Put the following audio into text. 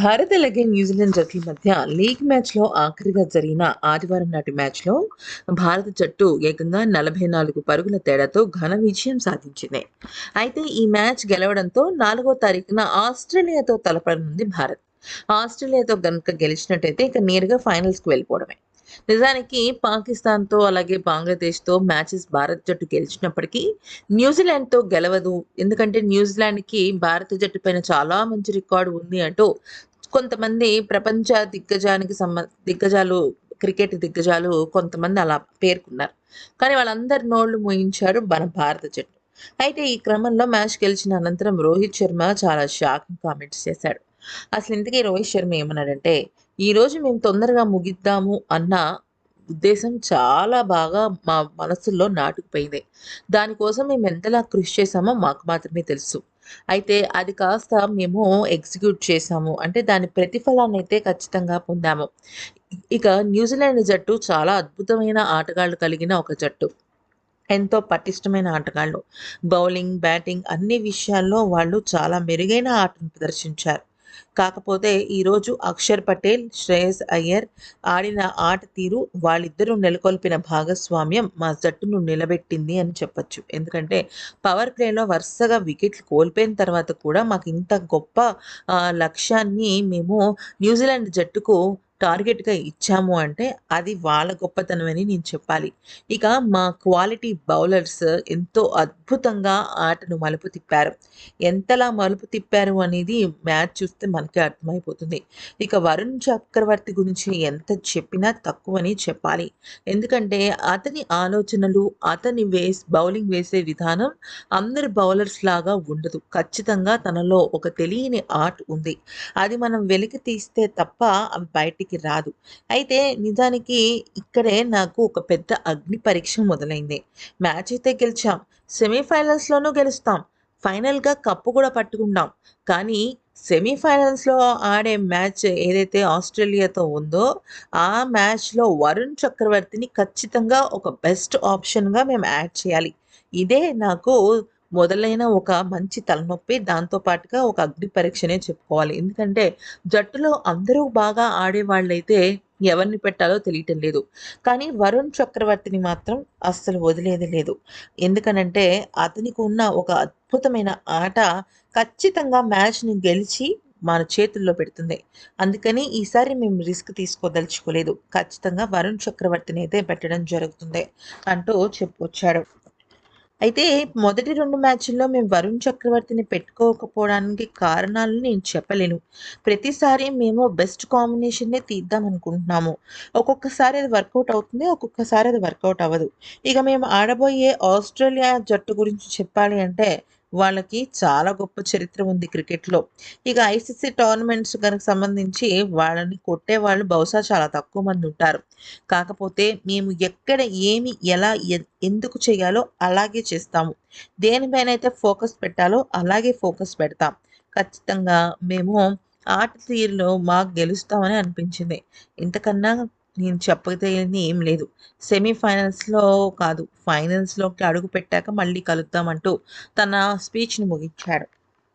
భారత్ అలాగే న్యూజిలాండ్ జట్ల మధ్య లీగ్ మ్యాచ్లో ఆఖరిగా జరిగిన ఆదివారం నాటి మ్యాచ్లో భారత జట్టు ఏకంగా నలభై నాలుగు పరుగుల తేడాతో ఘన విజయం సాధించింది. అయితే ఈ మ్యాచ్ గెలవడంతో నాలుగో తారీఖున ఆస్ట్రేలియాతో తలపడనుంది భారత్. ఆస్ట్రేలియాతో గనుక గెలిచినట్టయితే ఇక నేరుగా ఫైనల్స్కి వెళ్ళిపోవడమే. నిజానికి పాకిస్తాన్తో అలాగే బంగ్లాదేశ్తో మ్యాచెస్ భారత్ జట్టు గెలిచినప్పటికీ న్యూజిలాండ్తో గెలవదు. ఎందుకంటే న్యూజిలాండ్కి భారత జట్టు పైన చాలా మంచి రికార్డు ఉంది అంటూ కొంతమంది ప్రపంచ దిగ్గజానికి సంబ దిగ్గజాలు క్రికెట్ దిగ్గజాలు కొంతమంది అలా పేర్కొన్నారు. కానీ వాళ్ళందరి నోళ్ళు మోయించారు మన భారత జట్టు. అయితే ఈ క్రమంలో మ్యాచ్ గెలిచిన అనంతరం రోహిత్ శర్మ చాలా షాకింగ్ కామెంట్స్ చేశాడు. అసలు ఇంతకీ రోహిత్ శర్మ ఏమన్నాడంటే ఈరోజు మేము తొందరగా ముగిద్దాము అన్న ఉద్దేశం చాలా బాగా మా మనసుల్లో నాటుకుపోయింది. దానికోసం మేము ఎంతలా కృషి చేశామో మాకు మాత్రమే తెలుసు. అయితే అది కాస్త మేము ఎగ్జిక్యూట్ చేశాము. అంటే దాని ప్రతిఫలాన్ని అయితే ఖచ్చితంగా పొందాము. ఇక న్యూజిలాండ్ జట్టు చాలా అద్భుతమైన ఆటగాళ్ళు కలిగిన ఒక జట్టు. ఎంతో పటిష్టమైన ఆటగాళ్ళు. బౌలింగ్ బ్యాటింగ్ అన్ని విషయాల్లో వాళ్ళు చాలా మెరుగైన ఆటను ప్రదర్శించారు. కాకపోతే ఈరోజు అక్షర్ పటేల్ శ్రేయస్ అయ్యర్ ఆడిన ఆట తీరు వాళ్ళిద్దరూ నెలకొల్పిన భాగస్వామ్యం మా జట్టును నిలబెట్టింది అని చెప్పొచ్చు. ఎందుకంటే పవర్ ప్లేలో వరుసగా వికెట్లు కోల్పోయిన తర్వాత కూడా మాకు ఇంత గొప్ప లక్ష్యాన్ని మేము న్యూజిలాండ్ జట్టుకు టార్గెట్గా ఇచ్చాము అంటే అది వాళ్ళ గొప్పతనం అని నేను చెప్పాలి. ఇక మా క్వాలిటీ బౌలర్స్ ఎంతో అద్భుతంగా ఆటను మలుపు తిప్పారు. ఎంతలా మలుపు తిప్పారు అనేది మ్యాచ్ చూస్తే మనకే అర్థమైపోతుంది. ఇక వరుణ్ చక్రవర్తి గురించి ఎంత చెప్పినా తక్కువని చెప్పాలి. ఎందుకంటే అతని ఆలోచనలు అతని వేస్ బౌలింగ్ వేసే విధానం అందరి బౌలర్స్ లాగా ఉండదు. ఖచ్చితంగా తనలో ఒక తెలియని ఆర్ట్ ఉంది. అది మనం వెలికి తీస్తే తప్ప అవి బయటికి రాదు. అయితే నిజానికి ఇక్కడే నాకు ఒక పెద్ద అగ్ని పరీక్ష మొదలైంది. మ్యాచ్ అయితే గెలిచాం. సెమీఫైనల్స్లోనూ గెలుస్తాం. ఫైనల్గా కప్పు కూడా పట్టుకుంటాం కానీ సెమీఫైనల్స్లో ఆడే మ్యాచ్ ఏదైతే ఆస్ట్రేలియాతో ఉందో ఆ మ్యాచ్లో వరుణ్ చక్రవర్తిని ఖచ్చితంగా ఒక బెస్ట్ ఆప్షన్గా మేము యాడ్ చేయాలి. ఇదే నాకు మొదలైన ఒక మంచి తలనొప్పి దాంతో పాటుగా ఒక అగ్ని పరీక్షనే చెప్పుకోవాలి. ఎందుకంటే జట్టులో అందరూ బాగా ఆడే వాళ్ళైతే ఎవరిని పెట్టాలో తెలియటం లేదు. కానీ వరుణ్ చక్రవర్తిని మాత్రం అస్సలు వదిలేది లేదు. ఎందుకనంటే అతనికి ఉన్న ఒక అద్భుతమైన ఆట ఖచ్చితంగా మ్యాచ్ని గెలిచి మన చేతుల్లో పెడుతుంది. అందుకని ఈసారి మేము రిస్క్ తీసుకోదలుచుకోలేదు. ఖచ్చితంగా వరుణ్ చక్రవర్తిని అయితే పెట్టడం జరుగుతుంది అంటూ చెప్పొచ్చాడు. అయితే మొదటి రెండు మ్యాచ్ల్లో మేము వరుణ్ చక్రవర్తిని పెట్టుకోకపోవడానికి కారణాలను నేను చెప్పలేను. ప్రతిసారి మేము బెస్ట్ కాంబినేషన్నే తీద్దాం అనుకుంటున్నాము. ఒక్కొక్కసారి అది వర్కౌట్ అవుతుంది ఒక్కొక్కసారి అది వర్కౌట్ అవ్వదు. ఇక మేము ఆడబోయే ఆస్ట్రేలియా జట్టు గురించి చెప్పాలి అంటే వాళ్ళకి చాలా గొప్ప చరిత్ర ఉంది క్రికెట్లో. ఇక ఐసీసీ టోర్నమెంట్స్ కనుక సంబంధించి వాళ్ళని కొట్టే వాళ్ళు బహుశా చాలా తక్కువ మంది ఉంటారు. కాకపోతే మేము ఎక్కడ ఏమి ఎలా ఎందుకు చేయాలో అలాగే చేస్తాము. దేనిపైన అయితే ఫోకస్ పెట్టాలో అలాగే ఫోకస్ పెడతాం. ఖచ్చితంగా మేము ఆట తీరులో మాకు గెలుస్తామని అనిపించింది. ఇంతకన్నా నేను చెప్పగలిగింది ఏం లేదు. సెమీఫైనల్స్లో కాదు ఫైనల్స్లోకి అడుగు పెట్టాక మళ్ళీ కలుద్దామంటూ తన స్పీచ్ని ముగించాడు